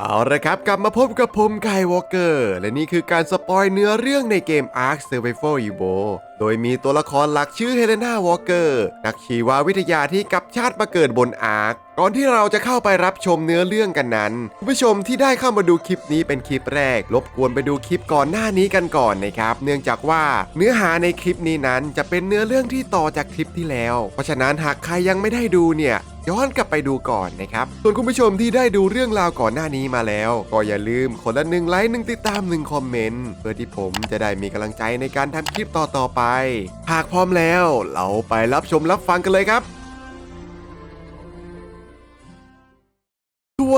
เอาละครับ กลับมาพบกับผมไกวอลเกอร์ และนี่คือการสปอยเนื้อเรื่องในเกม Ark Survival Evo โดยมีตัวละครหลักชื่อเฮเลนาวอลเกอร์นักชีววิทยาที่กลับชาติมาเกิดบนอาร์คก่อนที่เราจะเข้าไปรับชมเนื้อเรื่องกันนั้นคุณผู้ชมที่ได้เข้ามาดูคลิปนี้เป็นคลิปแรก รบกวนไปดูคลิปก่อนหน้านี้กันก่อนนะครับ เนื่องจากว่าเนื้อหาในคลิปนี้นั้นจะเป็นเนื้อเรื่องที่ต่อจากคลิปที่แล้ว เพราะฉะนั้นหากใครยังไม่ได้ดูเนี่ย ย้อนกลับไปดูก่อนนะครับ ส่วนคุณผู้ชมที่ได้ดูเรื่องราวก่อนหน้านี้มาแล้ว ก็อย่าลืมคนละหนึ่งไลค์หนึ่งติดตามหนึ่งคอมเมนต์เพื่อที่ผมจะได้มีกำลังใจในการทำคลิปต่อๆไป หากพร้อมแล้ว เราไปรับชมรับฟังกันเลยครับ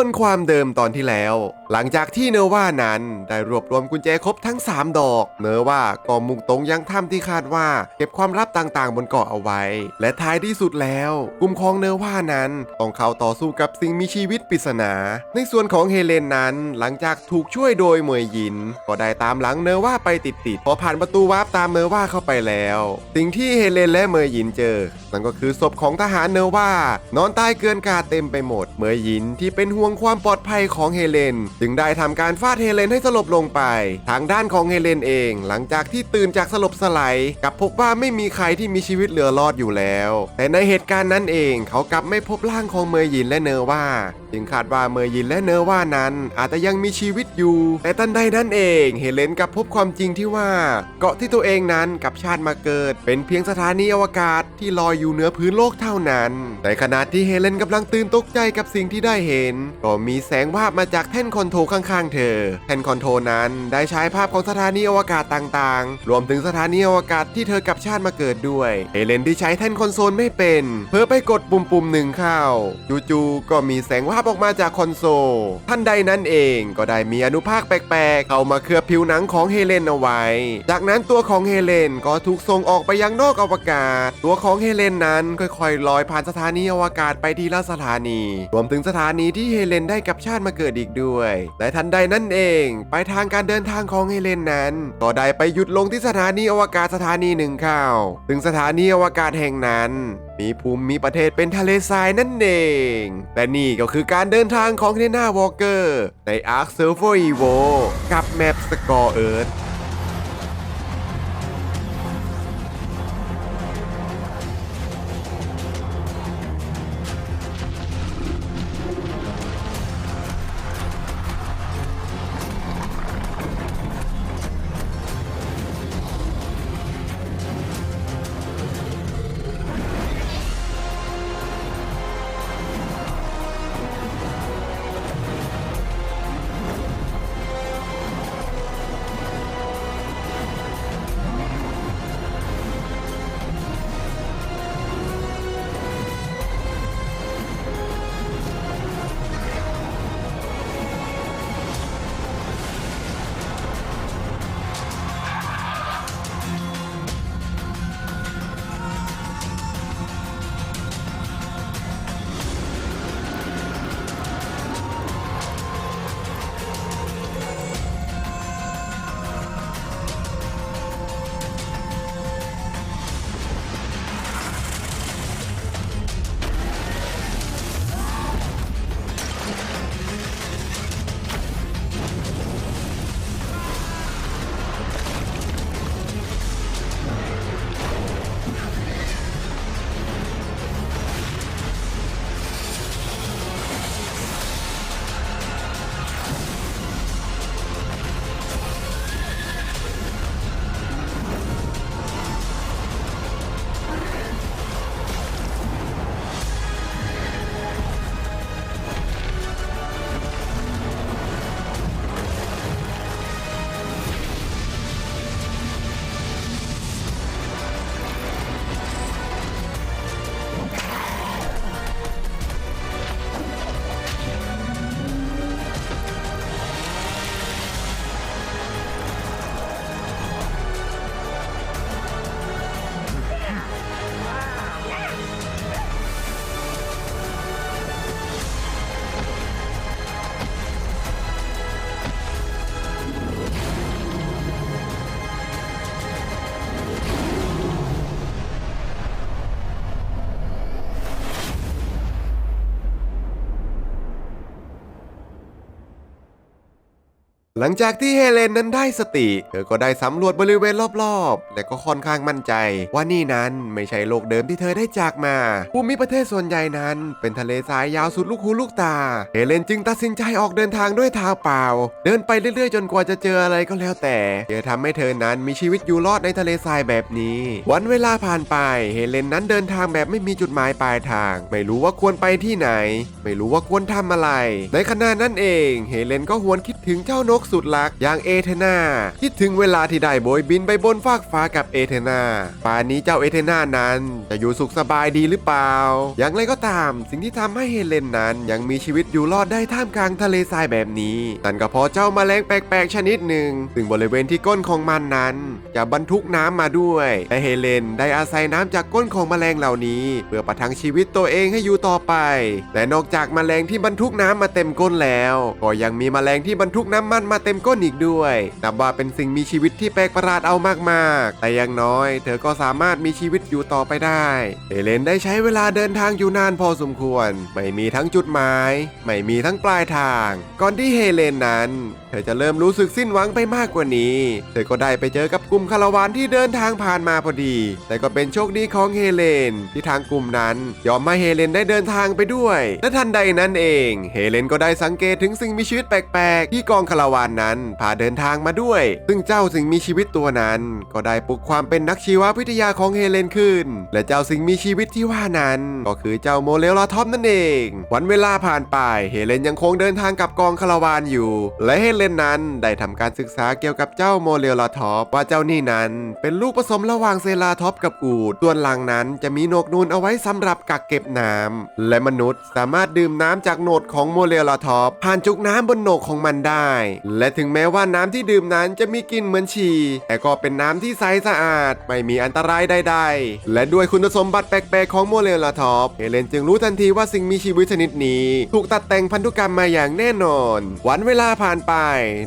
วนความเดิมตอนที่แล้ว หลังจากที่เนว่านั้นได้รวบรวมกุญแจครบทั้ง 3 ดอก เนว่าก็มุ่งตรงยังถ้ำที่คาดว่า เก็บความลับต่างๆ บนเกาะเอาไว้ และท้ายที่สุดแล้ว กลุ่มของเนว่านั้นต้องเข้าต่อสู้กับสิ่งมีชีวิตปริศนา ในส่วนของเฮเลนนั้น หลังจากถูกช่วยโดยเมยหยิน ก็ได้ตามหลังเนว่าไปติดๆพอผ่านประตูวาร์ปตามเนว่าเข้าไปแล้ว สิ่งที่เฮเลนและเมยหยินเจอ นั่นก็คือศพของทหารเนว่านอนตายเกลื่อนกาดเต็มไปหมด เมยหยินที่เป็นห่วงความปลอดภัยของเฮเลน จึงได้ทำการฟาดเฮเลนให้สลบลงไป ทางด้านของเฮเลนเอง หลังจากที่ตื่นจากสลบสลายกับพบว่าไม่มีใครที่มีชีวิตเหลือรอดอยู่แล้ว แต่ในเหตุการณ์นั้นเองเขากลับไม่พบร่างของเมยหยินและเนว่าจึงคาดว่าเมยยินและเนว่านั้น อาจจะยังมีชีวิตอยู่ แต่ทันใดนั้นเองเฮเลนกับพบความจริงที่ว่า เกาะที่ตัวเองนั้นกับชาติมาเกิด เป็นเพียงสถานีอวกาศที่ลอยอยู่เหนือพื้นโลกเท่านั้นในขณะที่เฮเลนกำลังตื่นตกใจกับสิ่งที่ได้เห็น ก็มีแสงวาบมาจากแท่นคอนโทรข้างๆ เธอ แท่นคอนโทรนั้นได้ใช้ภาพของสถานีอวกาศต่างๆ รวมถึงสถานีอวกาศที่เธอกับชาติมาเกิดด้วยเฮเลนที่ใช้แท่นคอนโซลไม่เป็นเพื่อไปกดปุ่มปุ่มๆหนึ่งเข้าจู่ๆก็มีแสงวาบออกมาจากคอนโซลท่านใดนั้นเองก็ได้มีอนุภาคแปลกๆ เข้ามาเคลือบผิวหนังของเฮเลนเอาไว้ จากนั้นตัวของเฮเลนก็ถูกส่งออกไปยังนอกอวกาศ ตัวของเฮเลนนั้นค่อยๆลอยผ่านสถานีอวกาศไปทีละสถานี รวมถึงสถานีที่เฮเลนได้กับชาติมาเกิดอีกด้วยและทันใดนั้นเองไปทางการเดินทางของเฮเลนนั้น ก็ได้ไปหยุดลงที่สถานีอวกาศสถานีหนึ่งเข้าซึ่งสถานีอวกาศแห่งนั้น มีภูมิมีประเทศเป็นทะเลทรายนั่นเอง แต่นี่ก็คือการเดินทางของเทน่าวอลเกอร์ใน Ark Survival Evo กับแมปสกอร์เอิร์ธ หลังจากที่เฮเลนนั้นได้สติ เธอก็ได้สำรวจบริเวณรอบๆ และก็ค่อนข้างมั่นใจ ว่านี่นั้นไม่ใช่โลกเดิมที่เธอได้จากมา ภูมิประเทศส่วนใหญ่นั้น เป็นทะเลทรายยาวสุดลูกหูลูกตา เฮเลนจึงตัดสินใจออกเดินทางด้วยเท้าเปล่า เดินไปเรื่อยๆ จนกว่าจะเจออะไรก็แล้วแต่เพื่อทำให้เธอนั้นมีชีวิตอยู่รอดในทะเลทรายแบบนี้ วันเวลาผ่านไป เฮเลนนั้นเดินทางแบบไม่มีจุดหมายปลายทาง ไม่รู้ว่าควรไปที่ไหน ไม่รู้ว่าควรทำอะไร ในขณะนั้นเอง เฮเลนก็หวนคิดถึงเจ้านกสุดรักอย่างเอเธนาคิดถึงเวลาที่ได้โบยบินไปบนฟากฟ้ากับเอเธนาป่านนี้เจ้าเอเธนานั้น จะอยู่สุขสบายดีหรือเปล่า อย่างไรก็ตาม สิ่งที่ทำให้เฮเลนนั้น ยังมีชีวิตอยู่รอดได้ท่ามกลางทะเลทรายแบบนี้ นั่นก็เพราะเจ้าแมลงแปลกๆชนิดหนึ่งซึ่งบริเวณที่ก้นของมันนั้น จะบรรทุกน้ำมาด้วยและเฮเลนได้อาศัยน้ำจากก้นของแมลงเหล่านี้ เพื่อประทังชีวิตตัวเองให้อยู่ต่อไปและนอกจากแมลงที่บรรทุกน้ำมาเต็มก้นแล้ว ก็ยังมีแมลงที่บรรทุกน้ำมันมาเต็มก้นอีกด้วยนับว่าเป็นสิ่งมีชีวิตที่แปลกประหลาดเอามากๆ แต่อยังน้อย เธอก็สามารถมีชีวิตอยู่ต่อไปได้เฮเลนได้ใช้เวลาเดินทางอยู่นานพอสมควร ไม่มีทั้งจุดหมาย ไม่มีทั้งปลายทาง ก่อนที่เฮเลนนั้น เธอจะเริ่มรู้สึกสิ้นหวังไปมากกว่านี้ เธอก็ได้ไปเจอกับกลุ่มคาราวานที่เดินทางผ่านมาพอดี แต่ก็เป็นโชคดีของเฮเลน ที่ทางกลุ่มนั้น ยอมให้เฮเลนได้เดินทางไปด้วย และทันใดนั้นเอง เฮเลนก็ได้สังเกตถึงสิ่งมีชีวิตแปลกๆ ที่กองคาราวานนั้นพาเดินทางมาด้วย ซึ่งเจ้าสิ่งมีชีวิตตัวนั้น ก็ได้ปลุกความเป็นนักชีววิทยาของเฮเลนขึ้น และเจ้าสิ่งมีชีวิตที่ว่านั้น ก็คือเจ้าโมเลลาทอมนั่นเอง วันเวลาผ่านไปเฮเลนยังคงเดินทางกับกองคาราวานอยู่ และเฮเลนนั้นได้ทำการศึกษาเกี่ยวกับเจ้าโมเลลาทอปว่าเจ้านี่นั้น เป็นลูกผสมระหว่างเซลาทอปกับอูดส่วนหลังนั้นจะมีโหนกนูนเอาไว้สำหรับกักเก็บน้ำและมนุษย์สามารถดื่มน้ำจากโหนดของโมเลลาทอปผ่านจุกน้ำบนโหนกของมันได้และถึงแม้ว่าน้ำที่ดื่มนั้นจะมีกลิ่นเหมือนฉี่แต่ก็เป็นน้ำที่ใสสะอาด ไม่มีอันตรายใดๆ และด้วยคุณสมบัติแปลกๆของโมเลลาทอปเฮเลนจึงรู้ทันทีว่าสิ่งมีชีวิตชนิดนี้ ถูกตัดแต่งพันธุกรรมมาอย่างแน่นอน วันเวลาผ่านไป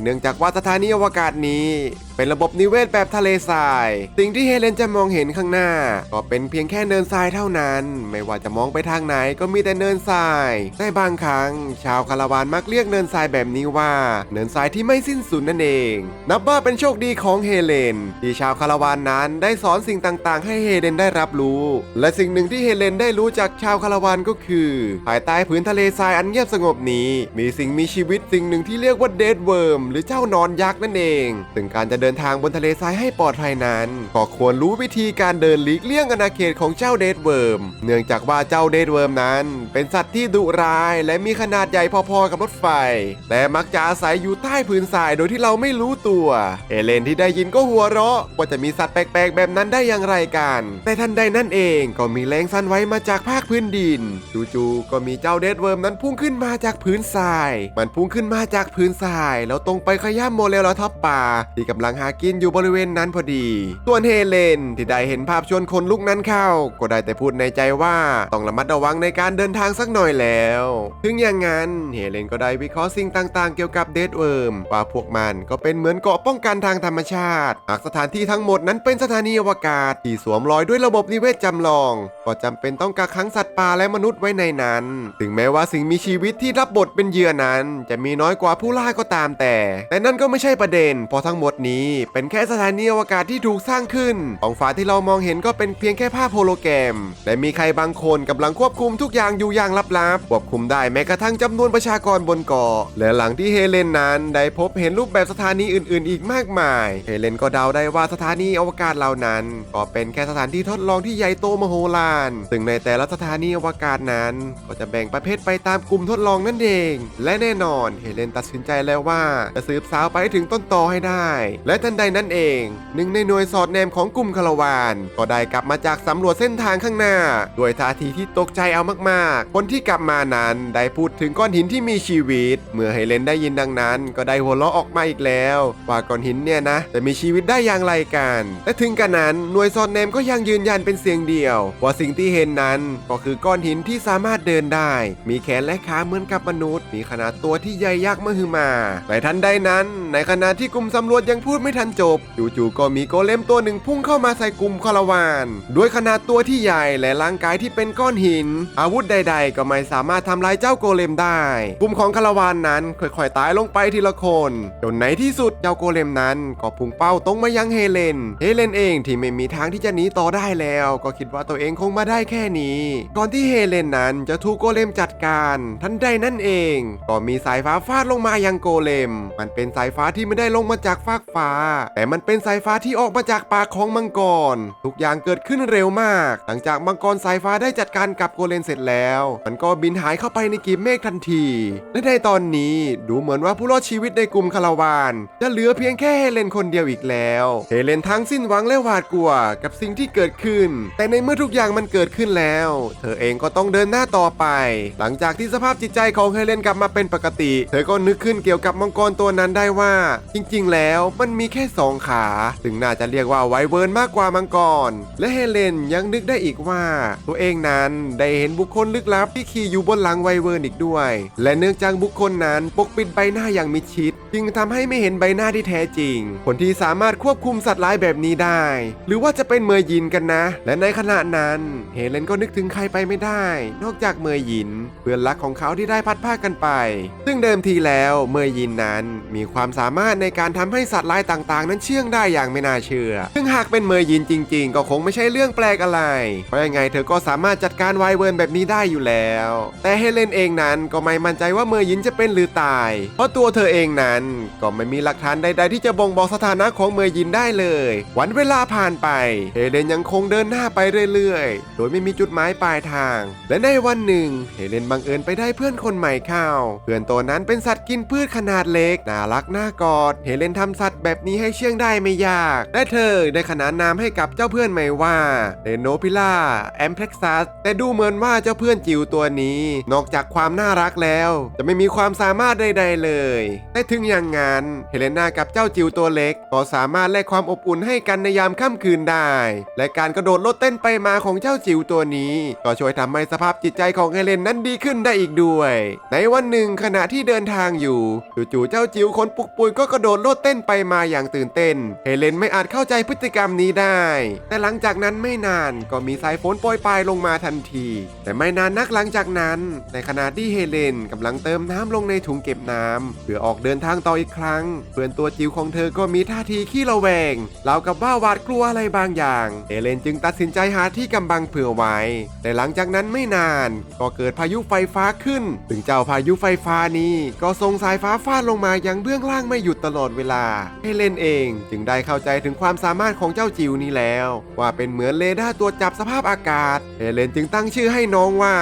เนื่องจากว่าสถานีอวกาศนี้เป็นระบบนิเวศแบบทะเลทราย สิ่งที่เฮเลนจะมองเห็นข้างหน้า ก็เป็นเพียงแค่เนินทรายเท่านั้น ไม่ว่าจะมองไปทางไหนก็มีแต่เนินทรายแต่บางครั้ง ชาวคาราวานมักเรียกเนินทรายแบบนี้ว่า เนินทรายที่ไม่สิ้นสุดนั่นเอง นับว่าเป็นโชคดีของเฮเลน ที่ชาวคาราวานนั้นได้สอนสิ่งต่างๆ ให้เฮเลนได้รับรู้ และสิ่งหนึ่งที่เฮเลนได้รู้จากชาวคาราวานก็คือ ภายใต้พื้นทะเลทรายอันเงียบสงบนี้ มีสิ่งมีชีวิตสิ่งหนึ่งที่เรียกว่าเดดเวิร์มหรือเจ้านอนยักษ์นั่นเอง ซึ่งการจะเดินทางบนทะเลทรายให้ปลอดภัยนั้น ก็ควรรู้วิธีการเดินหลีกเลี่ยงอาณาเขตของเจ้าเดดเวิร์ม เนื่องจากว่าเจ้าเดดเวิร์มนั้น เป็นสัตว์ที่ดุร้าย และมีขนาดใหญ่พอๆกับรถไฟแต่มักจะอาศัยอยู่ใต้พื้นทรายโดยที่เราไม่รู้ตัว เอเลนที่ได้ยินก็หัวเราะว่าจะมีสัตว์แปลกๆ แบบนั้นได้อย่างไรกัน แต่ทันใดนั่นเองก็มีแรงสั่นไหวมาจากภาคพื้นดิน จู่ๆก็มีเจ้าเดดเวิร์มนั้นพุ่งขึ้นมาจากพื้นทราย มันพุ่งขึ้นมาจากพื้นทราย แล้วตรงไปขย้ำโมเลลท็อปป่าที่กำลังหากินอยู่บริเวณนั้นพอดี ส่วนเฮเลนที่ได้เห็นภาพชวนคนลุกนั้นเข้า ก็ได้แต่พูดในใจว่าต้องระมัดระวังในการเดินทางสักหน่อยแล้ว ถึงอย่างนั้นเฮเลนก็ได้วิเคราะห์สิ่งต่างๆ เกี่ยวกับเดดเวิร์มว่าพวกมันก็เป็นเหมือนเกาะป้องกันทางธรรมชาติ หากสถานที่ทั้งหมดนั้นเป็นสถานีอวกาศที่สวมรอยด้วยระบบนิเวศจำลอง ก็จำเป็นต้องกักขังสัตว์ป่าและมนุษย์ไว้ในนั้น ถึงแม้ว่าสิ่งมีชีวิตที่รับบทเป็นเหยื่อนั้น จะมีน้อยกว่าผู้ล่าก็ตามแต่ แต่นั่นก็ไม่ใช่ประเด็น เพราะทั้งหมดนี้เป็นแค่สถานีอวกาศที่ถูกสร้างขึ้นของฟ้าที่เรามองเห็นก็เป็นเพียงแค่ภาพโฮโลแกรม และมีใครบางคนกำลังควบคุมทุกอย่างอยู่อย่างลับๆควบคุมได้แม้กระทั่งจำนวนประชากรบนเกาะและหลังที่เฮเลนนั้นได้พบเห็นรูปแบบสถานีอื่น ๆ อีกมากมาย เฮเลนก็เดาได้ว่าสถานีอวกาศเหล่านั้น ก็เป็นแค่สถานที่ทดลองที่ใหญ่โตมโหฬารซึ่งในแต่ละสถานีอวกาศนั้น ก็จะแบ่งประเภทไปตามกลุ่มทดลองนั่นเอง และแน่นอนเฮเลนตัดสินใจแล้วว่าจะสืบสาวไปถึงต้นตอให้ได้ และและทันใดนั้นเอง หนึ่งในหน่วยสอดแนมของกลุ่มคาราวาน ก็ได้กลับมาจากสำรวจเส้นทางข้างหน้า ด้วยท่าทีที่ตกใจเอามากๆ คนที่กลับมานั้นได้พูดถึงก้อนหินที่มีชีวิต เมื่อเฮเลนได้ยินดังนั้น ก็ได้หัวเราะออกมาอีกแล้ว ว่าก้อนหินเนี่ยนะจะมีชีวิตได้อย่างไรกันและถึงกันนั้นหน่วยสอดแนมก็ยังยืนยันเป็นเสียงเดียว ว่าสิ่งที่เห็นนั้นก็คือก้อนหินที่สามารถเดินได้ มีแขนและขาเหมือนกับมนุษย์ มีขนาดตัวที่ใหญ่ยักษ์มหึมาในทันใดนั้น ในขณะที่กลุ่มสำรวจยังพูดไม่ทันจบจู่ๆก็มีโกเลมตัวหนึ่งพุ่งเข้ามาใส่กลุ่มคาราวานด้วยขนาดตัวที่ใหญ่และร่างกายที่เป็นก้อนหิน อาวุธใด ๆ ก็ไม่สามารถทำลายเจ้าโกเลมได้ กลุ่มของคาราวานนั้นค่อยๆตายลงไปทีละคนจนในที่สุดเจ้าโกเลมนั้นก็พุ่งเป้าตรงมายังเฮเลน เฮเลนเองที่ไม่มีทางที่จะหนีต่อได้แล้ว ก็คิดว่าตัวเองคงมาได้แค่นี้ ก่อนที่เฮเลนนั้นจะถูกโกเลมจัดการ ทันใดนั่นเอง ก็มีสายฟ้าฟาดลงมายังโกเลม มันเป็นสายฟ้าที่ไม่ได้ลงมาจากฟากฟ้าแต่มันเป็นสายฟ้าที่ออกมาจากปากของมังกร ทุกอย่างเกิดขึ้นเร็วมาก หลังจากมังกรสายฟ้าได้จัดการกับโกเลมเสร็จแล้ว มันก็บินหายเข้าไปในกีบเมฆทันที และในตอนนี้ดูเหมือนว่าผู้รอดชีวิตในกลุ่มคาราวาน จะเหลือเพียงแค่เฮเลนคนเดียวอีกแล้วเฮเลนทั้งสิ้นหวังและหวาดกลัวกับสิ่งที่เกิดขึ้น แต่ในเมื่อทุกอย่างมันเกิดขึ้นแล้ว เธอเองก็ต้องเดินหน้าต่อไป หลังจากที่สภาพจิตใจของเฮเลนกลับมาเป็นปกติ เธอก็นึกขึ้นเกี่ยวกับมังกรตัวนั้นได้ว่า จริง ๆ แล้วมันมีีแค่สองขาถึงน่าจะเรียกว่าไวเวิร์นมากกว่ามังกร และเฮเลนยังนึกได้อีกว่า ตัวเองนั้นได้เห็นบุคคลลึกลับที่ขี่อยู่บนหลังไวเวิร์นอีกด้วย และเนื่องจากบุคคลนั้นปกปิดใบหน้าอย่างมิดชิด จึงทำให้ไม่เห็นใบหน้าที่แท้จริง คนที่สามารถควบคุมสัตว์ร้ายแบบนี้ได้ หรือว่าจะเป็นเมย์ยินกันนะ และในขณะนั้น เฮเลนก็นึกถึงใครไปไม่ได้ นอกจากเมย์ยิน เพื่อนรักของเขาที่ได้พัดพากันไป ซึ่งเดิมทีแล้วเมย์ยินนั้นมีความสามารถในการทำให้สัตว์ร้ายต่างๆ นั้นเชื่องได้อย่างไม่น่าเชื่อ ซึ่งหากเป็นเมยยินจริง ๆ ก็คงไม่ใช่เรื่องแปลกอะไร เพราะยังไงเธอก็สามารถจัดการไวเวิร์นแบบนี้ได้อยู่แล้ว แต่เฮเลนเองนั้นก็ไม่มั่นใจว่าเมยยินจะเป็นหรือตาย เพราะตัวเธอเองนั้นก็ไม่มีหลักฐานใด ๆ ที่จะบ่งบอกสถานะของเมยยินได้เลย วันเวลาผ่านไป เฮเลนยังคงเดินหน้าไปเรื่อยๆ โดยไม่มีจุดหมายปลายทาง และในวันหนึ่ง เฮเลนบังเอิญไปได้เพื่อนคนใหม่เข้า เพื่อนตัวนั้นเป็นสัตว์กินพืชขนาดเล็ก น่ารักน่ากอด เฮเลนทำสัตว์แบบนี้ให้เชื่องได้ไม่ยาก และเธอได้ขนานนามให้กับเจ้าเพื่อนใหม่ว่าเดโนพิล่าแอมเพล็กซัสแต่ดูเหมือนว่าเจ้าเพื่อนจิ๋วตัวนี้ นอกจากความน่ารักแล้ว จะไม่มีความสามารถใด ๆ เลยแต่ถึงอย่างนั้นเฮเลนากับเจ้าจิ๋วตัวเล็ก ก็สามารถแลกความอบอุ่นให้กันในยามค่ำคืนได้ และการกระโดดโลดเต้นไปมาของเจ้าจิ๋วตัวนี้ ก็ช่วยทำให้สภาพจิตใจของเฮเลนนั้นดีขึ้นได้อีกด้วย ในวันหนึ่งขณะที่เดินทางอยู่จู่ๆเจ้าจิ๋วคนปุกปุยก็กระโดดโลดเต้นไปมาอย่างตื่นเต้น เฮเลนไม่อาจเข้าใจพฤติกรรมนี้ได้ แต่หลังจากนั้นไม่นานก็มีสายฝนโปรยปลายลงมาทันที แต่ไม่นานนักหลังจากนั้น ในขณะที่เฮเลนกำลังเติมน้ำลงในถุงเก็บน้ำเพื่อออกเดินทางต่ออีกครั้ง เพื่อนตัวจิ๋วของเธอก็มีท่าทีขี้ระแวงราวกับว่าหวาดกลัวอะไรบางอย่าง เฮเลนจึงตัดสินใจหาที่กำบังเผื่อไว้ แต่หลังจากนั้นไม่นานก็เกิดพายุไฟฟ้าขึ้น ถึงเจ้าพายุไฟฟ้านี้ ก็ส่งสายฟ้าฟาดลงมายังเบื้องล่างไม่หยุดตลอดเวลา เฮเลนเอง จึงได้เข้าใจถึงความสามารถของเจ้าจิวนี้แล้ว ว่าเป็นเหมือนเรดาร์ตรวจจับสภาพอากาศเฮเลนจึงตั้งชื่อให้น้องว่า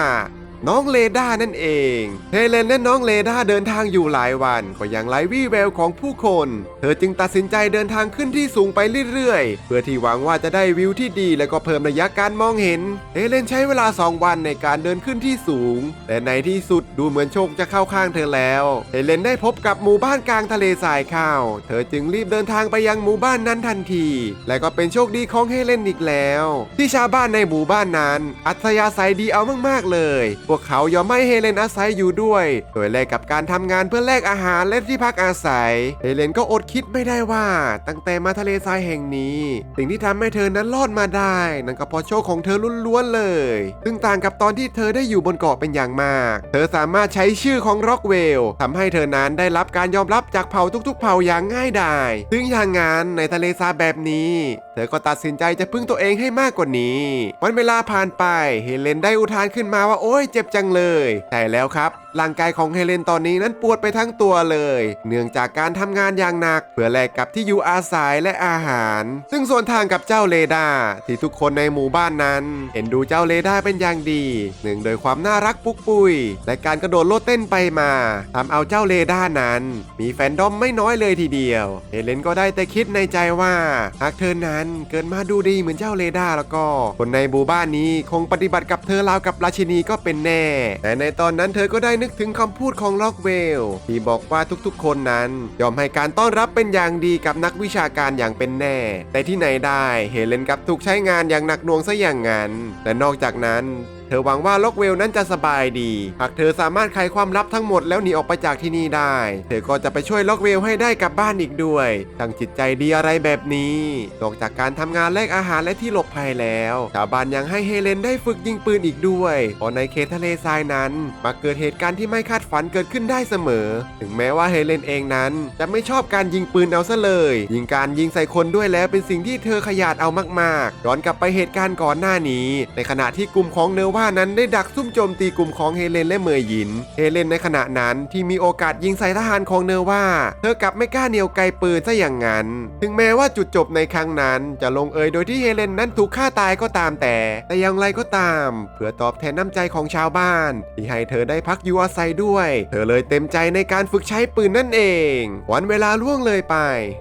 น้องเลด้านั่นเองเฮเลนและน้องเลด้าเดินทางอยู่หลายวัน ก็ยังไร้วี่แววของผู้คน เธอจึงตัดสินใจเดินทางขึ้นที่สูงไปเรื่อยๆ เพื่อที่หวังว่าจะได้วิวที่ดีและก็เพิ่มระยะการมองเห็นเฮเลนใช้เวลา 2 วันในการเดินขึ้นที่สูง แต่ในที่สุดดูเหมือนโชคจะเข้าข้างเธอแล้วเฮเลนได้พบกับหมู่บ้านกลางทะเลทรายข้าว เธอจึงรีบเดินทางไปยังหมู่บ้านนั้นทันที และก็เป็นโชคดีของเฮเลนอีกแล้ว ที่ชาวบ้านในหมู่บ้านนั้น อัธยาศัยดีเอามากๆเลยวกเขายอมให้เฮเลนอาศัยอยู่ด้วย โดยแลกกับการทำงานเพื่อแลกอาหารและที่พักอาศัย เฮเลนก็อดคิดไม่ได้ว่า ตั้งแต่มาทะเลทรายแห่งนี้ สิ่งที่ทำให้เธอนั้นรอดมาได้ นั่นก็เพราะโชคของเธอล้วนๆเลย ซึ่งต่างกับตอนที่เธอได้อยู่บนเกาะเป็นอย่างมาก เธอสามารถใช้ชื่อของร็อกเวลทำให้เธอนั้นได้รับการยอมรับจากเผ่าทุก ๆ เผ่าอย่างง่ายดายซึ่งอย่างงั้นในทะเลทรายแบบนี้ เธอก็ตัดสินใจจะพึ่งตัวเองให้มากกว่านี้ วันเวลาผ่านไป เฮเลนได้อุทานขึ้นมาว่าโอ้ยเจ็บจังเลย แต่แล้วครับ ร่างกายของเฮเลนตอนนี้นั้นปวดไปทั้งตัวเลย เนื่องจากการทำงานอย่างหนัก เพื่อแลกกับที่อยู่อาศัยและอาหาร ซึ่งส่วนทางกับเจ้าเลดาที่ทุกคนในหมู่บ้านนั้นเห็นดูเจ้าเลดาเป็นอย่างดีหนึ่งโดยความน่ารักปุกปุย และการกระโดดโลดเต้นไปมาทำเอาเจ้าเลดานั้น มีแฟนดอมไม่น้อยเลยทีเดียว เฮเลนก็ได้แต่คิดในใจว่าหากเธอนั้นเกิดมาดูดีเหมือนเจ้าเลดาแล้วก็ คนในหมู่บ้านนี้คงปฏิบัติกับเธอราวกับราชินีก็เป็นแน่ แต่ในตอนนั้นเธอก็ได้นึกถึงคำพูดของล็อกเวลที่บอกว่าทุกๆ คนนั้น ยอมให้การต้อนรับเป็นอย่างดีกับนักวิชาการอย่างเป็นแน่ แต่ที่ไหนได้เฮเลนกับถูกใช้งานอย่างหนักหน่วงซะอย่างนั้นและนอกจากนั้น เธอหวังว่าล็อกเวลนั้นจะสบายดี หากเธอสามารถไขความลับทั้งหมดแล้วหนีออกไปจากที่นี่ได้ เธอก็จะไปช่วยล็อกเวลให้ได้กลับบ้านอีกด้วยตั้งจิตใจดีอะไรแบบนี้ นอกจากการทำงานแลกอาหารและที่หลบภัยแล้วชาวบ้านยังให้เฮเลนได้ฝึกยิงปืนอีกด้วยเพราะในเขตทะเลทรายนั้นมาเกิดเหตุการณ์ที่ไม่คาดฝันเกิดขึ้นได้เสมอ ถึงแม้ว่าเฮเลนเองนั้นจะไม่ชอบการยิงปืนเอาซะเลย ยิงการยิงใส่คนด้วยแล้วเป็นสิ่งที่เธอขยาดเอามากๆย้อนกลับไปเหตุการณ์ก่อนหน้านี้ ในขณะที่กลุ่มของเนว่านั้นได้ดักซุ่มโจมตีกลุ่มของเฮเลนและเมย์หยิน เฮเลนในขณะนั้นที่มีโอกาสยิงใส่ทหารของเนว่า เธอกลับไม่กล้าเหนียวไกลปืนซะอย่างนั้น ถึงแม้ว่าจุดจบในครั้งนั้น จะลงเอยโดยที่เฮเลนนั้นถูกฆ่าตายก็ตามแต่ แต่อย่างไรก็ตาม เพื่อตอบแทนน้ำใจของชาวบ้าน ที่ให้เธอได้พักอยู่อาศัยด้วย เธอเลยเต็มใจในการฝึกใช้ปืนนั่นเอง วันเวลาล่วงเลยไป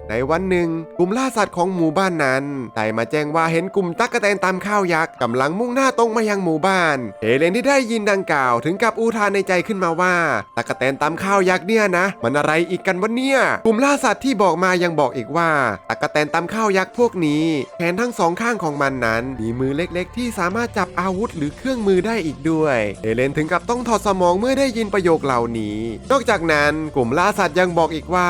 ในวันหนึ่ง กลุ่มล่าสัตว์ของหมู่บ้านนั้นได้มาแจ้งว่าเห็นกลุ่มตั๊กแตนตามข้าวยักษ์กำลังมุ่งหน้าตรงมายังหมู่บ้านเฮเลนที่ได้ยินดังกล่าวถึงกับอุทานในใจขึ้นมาว่าตั๊กแตนตามข้าวยักษ์เนี่ยนะ มันอะไรอีกกันวะเนี่ย กลุ่มล่าสัตว์ที่บอกมายังบอกอีกว่าตั๊กแตนตามข้าวยักษ์พวกนี้แขนทั้งสองข้างของมันนั้นมีมือเล็กๆ ที่สามารถจับอาวุธหรือเครื่องมือได้อีกด้วยเฮเลนถึงกับต้องถอดสมองเมื่อได้ยินประโยคเหล่านี้ นอกจากนั้นกลุ่มล่าสัตว์ยังบอกอีกว่า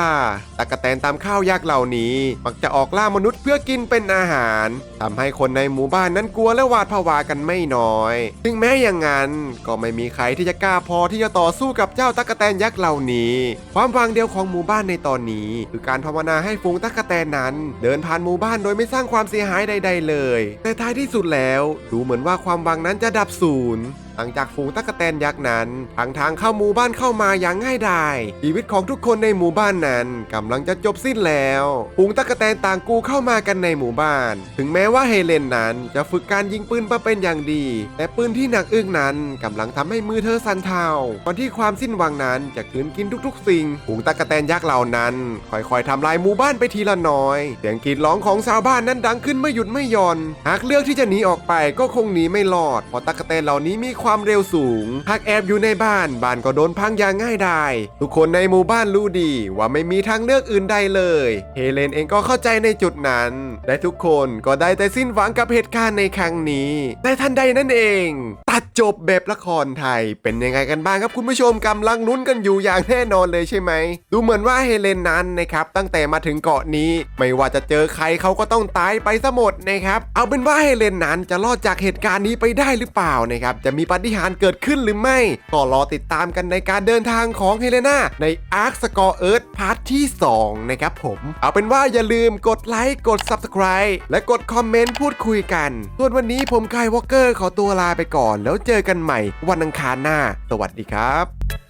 ตั๊กแตนตามข้าวยักษ์เหล่านี้ มักจะออกล่ามนุษย์เพื่อกินเป็นอาหารทำให้คนในหมู่บ้านนั้นกลัวและหวาดผวากันไม่น้อยถึงแม้อย่างนั้น ก็ไม่มีใครที่จะกล้าพอที่จะต่อสู้กับเจ้าตั๊กแตนยักษ์เหล่านี้ ความหวังเดียวของหมู่บ้านในตอนนี้ คือการภาวนาให้ฝูงตั๊กแตนนั้น เดินผ่านหมู่บ้านโดยไม่สร้างความเสียหายใด ๆ เลย แต่ท้ายที่สุดแล้ว ดูเหมือนว่าความหวังนั้นจะดับสูญหลังจากฝูงตั๊กแตนยักษ์นั้นทางทางเข้าหมู่บ้านเข้ามาอย่างง่ายดายชีวิตของทุกคนในหมู่บ้านนั้นกำลังจะจบสิ้นแล้วฝูงตั๊กแตนต่างกูเข้ามากันในหมู่บ้าน ถึงแม้ว่าเฮเลนนั้นจะฝึกการยิงปืนมาเป็นอย่างดี แต่ปืนที่หนักอึ้งนั้นกำลังทำให้มือเธอสั่นเทาก่อนที่ความสิ้นหวังนั้นจะกลืนกินทุกๆ สิ่งฝูงตั๊กแตนยักษ์เหล่านั้นค่อยๆทำลายหมู่บ้านไปทีละน้อยเสียงกรีดร้องของชาวบ้านนั้นดังขึ้นไม่หยุดไม่หย่อนหากเลือกที่จะหนีออกไปก็คงหนีไม่รอดเพราะตั๊กแตนเหล่านี้มีความเร็วสูง หากแอบอยู่ในบ้านบ้านก็โดนพังอย่างง่ายดายทุกคนในหมู่บ้านรู้ดีว่าไม่มีทางเลือกอื่นใดเลย เฮเลนเองก็เข้าใจในจุดนั้น และทุกคนก็ได้แต่สิ้นหวังกับเหตุการณ์ในครั้งนี้แต่ทันใดนั่นเอง ตัดจบแบบละครไทยเป็นยังไงกันบ้างครับคุณผู้ชมกำลังลุ้นกันอยู่อย่างแน่นอนเลยใช่ไหม ดูเหมือนว่าเฮเลนนั้นนะครับตั้งแต่มาถึงเกาะนี้ ไม่ว่าจะเจอใครเขาก็ต้องตายไปซะหมดนะครับเอาเป็นว่าเฮเลนนั้นจะรอดจากเหตุการณ์นี้ไปได้หรือเปล่านะครับจะมีปาฏิหาริย์เกิดขึ้นหรือไม่ ก็รอติดตามกันในการเดินทางของเฮเลนาใน Ark Score Earth พาร์ทที่ 2 นะครับผม เอาเป็นว่าอย่าลืมกดไลค์กด Subscribe และกดคอมเมนต์พูดคุยกัน ส่วนวันนี้ผมกายวอลเกอร์ขอตัวลาไปก่อน แล้วเจอกันใหม่วันอังคารหน้า สวัสดีครับ